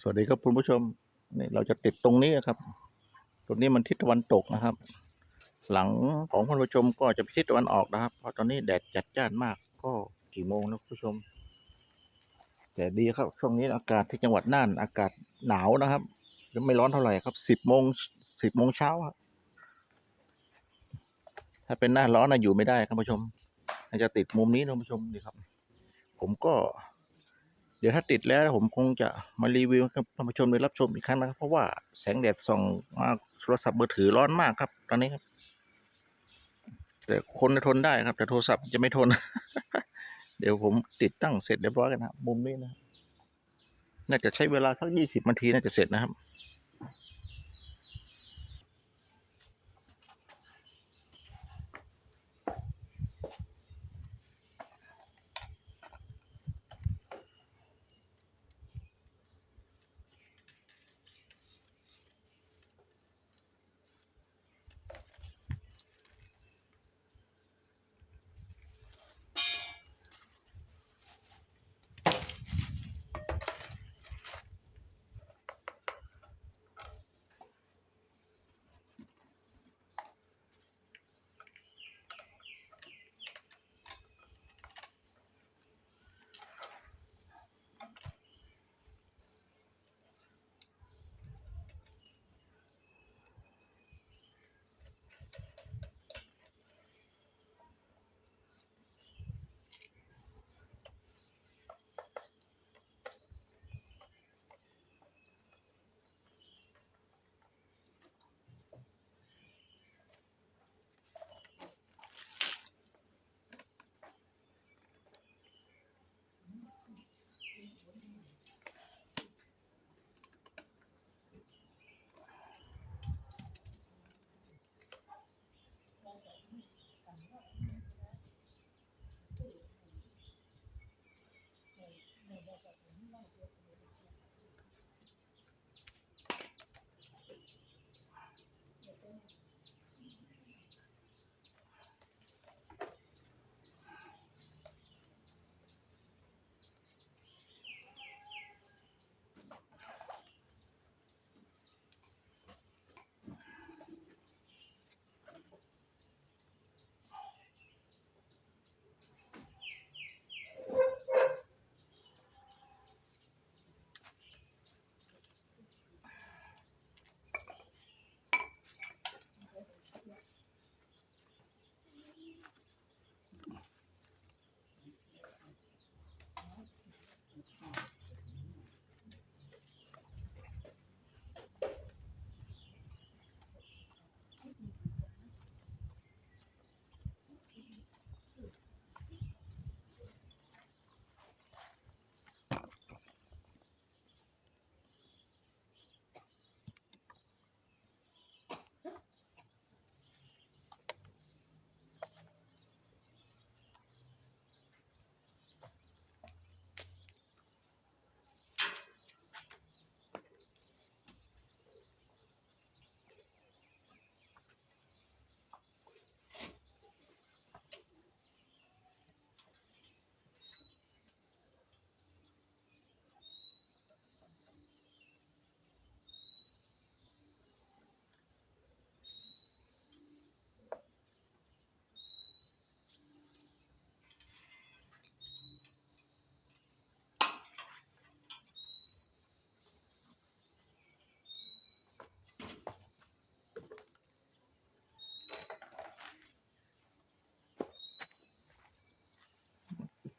สวัสดีครับคุณผู้ชมนี่เราจะติดตรงนี้ครับตรงนี้มันทิศตะวันตกนะครับ หลังของคุณผู้ชมก็จะไปทิศตะวันออกนะครับ เพราะตอนนี้แดดจัดจ้านมากก็กี่โมงแล้วคุณผู้ชม แต่ดีครับช่วงนี้อากาศที่จังหวัดน่านอากาศหนาวนะครับไม่ร้อนเท่าไหร่ครับสิบโมงสิบโมงเช้าครับถ้าเป็นหน้าร้อนนะอยู่ไม่ได้ครับคุณผู้ชมน่าจะติดมุมนี้นะคุณผู้ชมนี่ครับ ผมก็ ดี๋ยวถ้าติดแล้วผมคงจะมารีวิวให้ท่านผู้ชมได้รับชมอีกครั้งนะครับ เพราะว่าแสงแดดส่องมาโทรศัพท์มือถือร้อนมากครับ ตอนนี้ครับ แต่คนจะทนได้ครับ แต่โทรศัพท์จะไม่ทน เดี๋ยวผมติดตั้งเสร็จเรียบร้อยกันนะมุมนี้นะน่าจะใช้เวลาสักยี่สิบนาทีน่าจะเสร็จนะครับ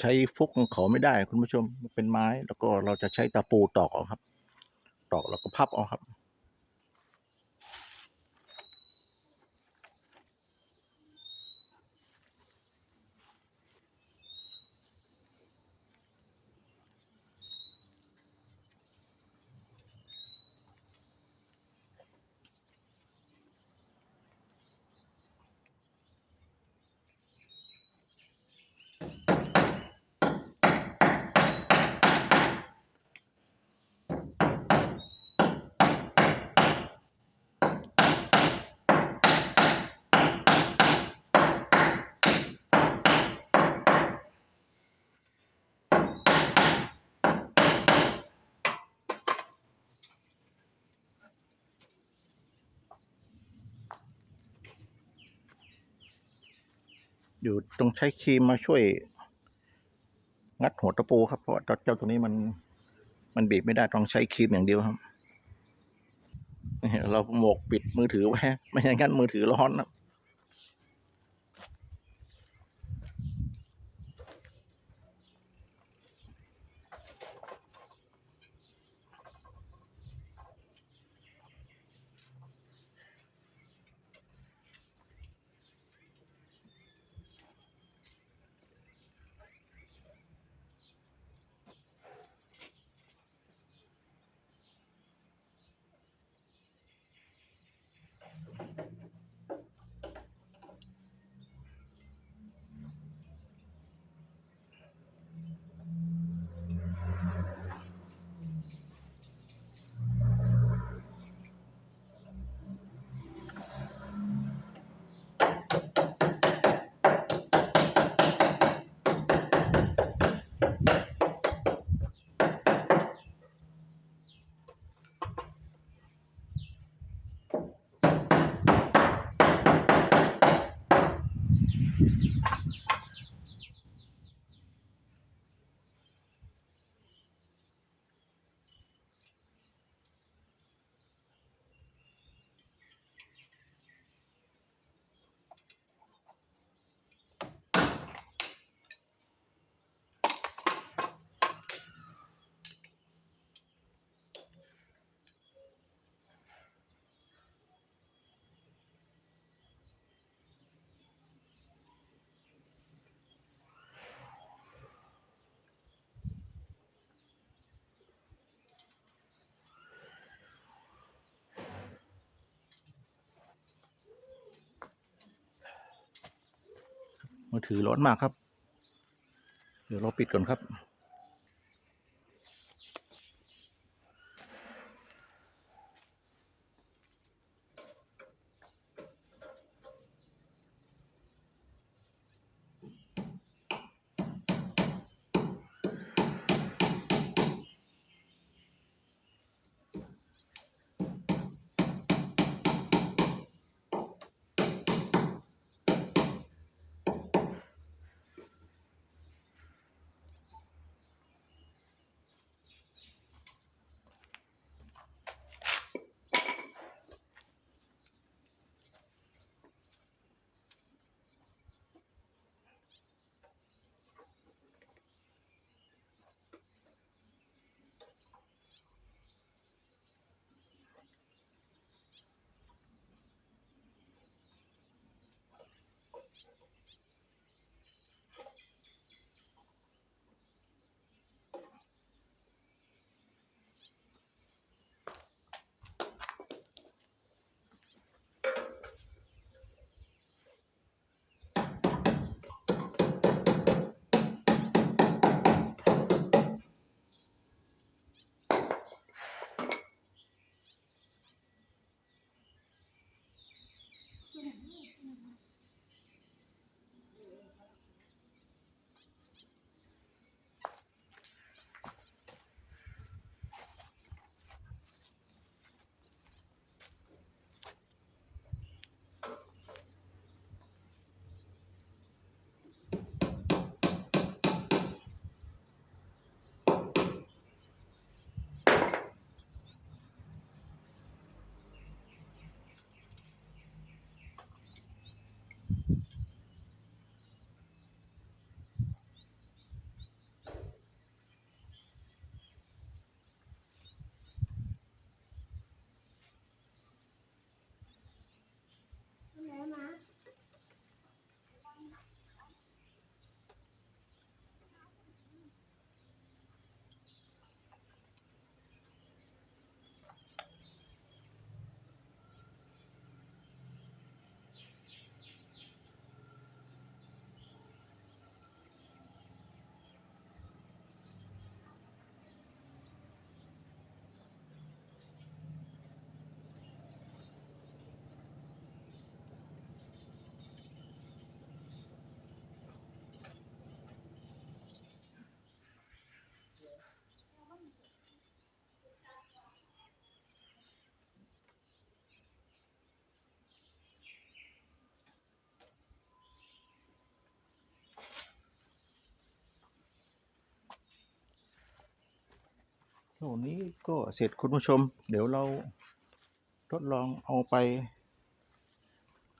ใช้ฟุกของเขาไม่ได้คุณผู้ชมมันเป็นไม้ แล้วก็เราจะใช้ตะปูตอกเอาครับ ตอกแล้วก็พับเอาครับ อยู่ต้องใช้ครีมมาช่วย งัดหัวตะปูครับเพราะเจ้าตัวนี้มัน มันบีบไม่ได้ต้องใช้ครีมอย่างเดียวครับเราหมกปิดมือถือไว้ไม่อย่างนั้นมือถือร้อนนะ มือถือร้อนมากครับ เดี๋ยวเราปิดก่อนครับ ช่วงนี้ก็เสร็จคุณผู้ชม เดี๋ยวเราทดลองเอาไป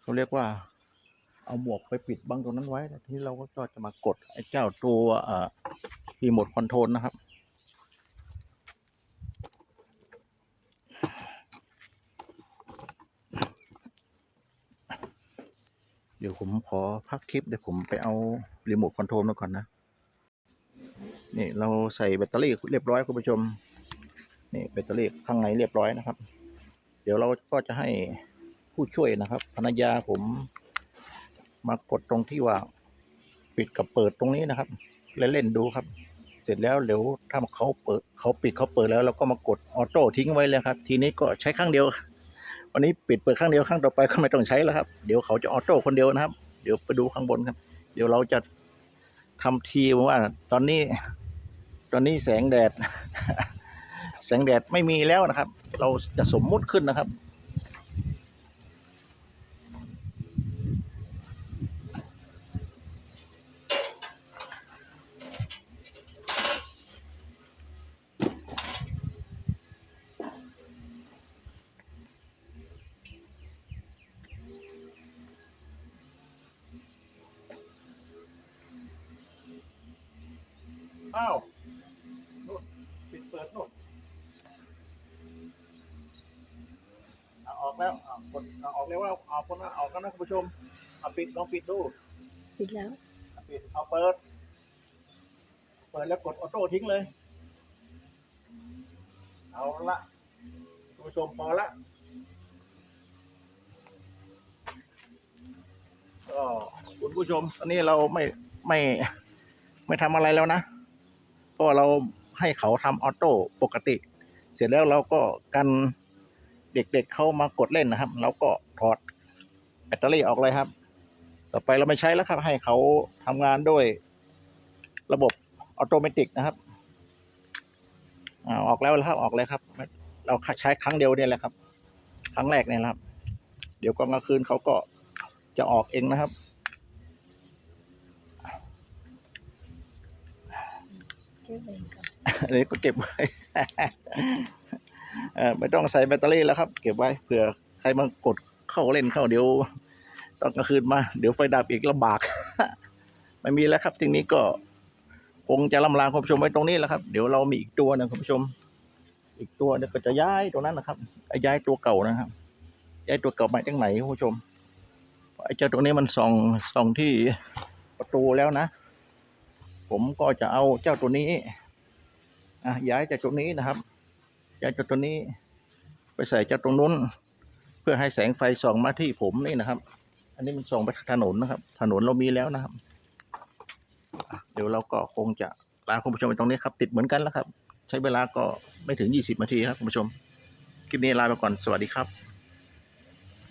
เขาเรียกว่า เอาหมวกไปปิดบังตรงนั้นไว้ทีนี้เราก็จะมากดไอ้เจ้าตัวรีโมทคอนโทรลนะครับเดี๋ยวผมขอพักคลิปเดี๋ยวผมไปเอารีโมทคอนโทรลมาก่อนนะ นี่เราใส่แบตเตอรี่เรียบร้อยคุณผู้ชม นี่แบตเตอรี่ข้างในเรียบร้อยนะครับ เดี๋ยวเราก็จะให้ผู้ช่วยนะครับภรรยาผมมากดตรงที่ว่าปิดกับเปิดตรงนี้นะครับเล่นๆดูครับ เสร็จแล้วเดี๋ยวถ้าเขาเปิดเขาปิดเขาเปิดแล้วเราก็มากดออโต้ทิ้งไว้เลยครับ ทีนี้ก็ใช้ข้างเดียว วันนี้ปิดเปิดข้างเดียวข้างต่อไปก็ไม่ต้องใช้แล้วครับ เดี๋ยวเขาจะออโต้คนเดียวนะครับ เดี๋ยวไปดูข้างบนครับ เดี๋ยวเราจะทำทีว่า ตอนนี้ ตอนนี้แสงแดด แสงแดดไม่มีแล้วนะครับ เราจะสมมุติขึ้นนะครับ อ้าวนู่นปิดเปิดนู่นเอาออกแล้วเอาก ดเอาออกแล้วเอาเอาคนละออกกันนะคุณผู้ชมเอาปิดลองปิดดูปิดแล้วเอาปิดเอาเปิด เปิดแล้วกดออโต้ทิ้งเลย เอาละคุณผู้ชมพอละก็คุณผู้ชมตอนนี้เราไม่ไม่ไม่ทำอะไรแล้วนะเพราะว่าเราให้เขาทำออโต้ปกติ เสร็จแล้วเราก็กัน เด็กๆเเข้ามากดเล่นนะครับ เราก็ถอดแบตเตอรี่ออกเลยครับ ต่อไปเราไม่ใช้แล้วครับ ให้เขาทำงานด้วยระบบออโตเมติกนะครับอ่าออกแล้วครับออกเลยครับ เราใช้ครั้งเดียวเนี่ยแหละครับ ครั้งแรกเนี่ยแหละครับ เดี๋ยวกลางคืนเขาก็จะออกเองนะครับเก็บเองก่อนอันนี้ก็เก็บไว้เออ ไม่ต้องใส่แบตเตอรี่แล้วครับ เก็บไว้เผื่อใครมากดเข้าเล่นเข้าเดี๋ยวตอนกลางคืนมา เดี๋ยวไฟดับอีกลำบาก ไม่มีแล้วครับทีนี้ก็คงจะลำลางคุณผู้ชมไว้ตรงนี้แหล้วครับ เดี๋ยวเรามีอีกตัวหนึงคุณผู้ชม อีกตัวเนี่ยก็จะย้ายตรงนั้นนะครับย้ายตัวเก่านะครับ ย้ายตัวเก่ามาจากไหนคุณผู้ชมไอ้เจ้าตัวนี้มันส่องส่องที่ประตูแล้วนะ ผมก็จะเอาเจ้าตัวนี้อะย้ายจากตรงนี้นะครับ ย้ายจากตรงนี้ไปใส่จากตรงนู้น เพื่อให้แสงไฟส่องมาที่ผมนี่นะครับ อันนี้มันส่องไปถนนนะครับ ถนนเรามีแล้วนะครับ เดี๋ยวเราก็คงจะลาคุณผู้ชมไปตรงนี้ครับ ติดเหมือนกันแล้วครับ ใช้เวลาก็ไม่ถึง 20นาทีครับคุณผู้ชมคลิปนี้ลาไปก่อนสวัสดีครับ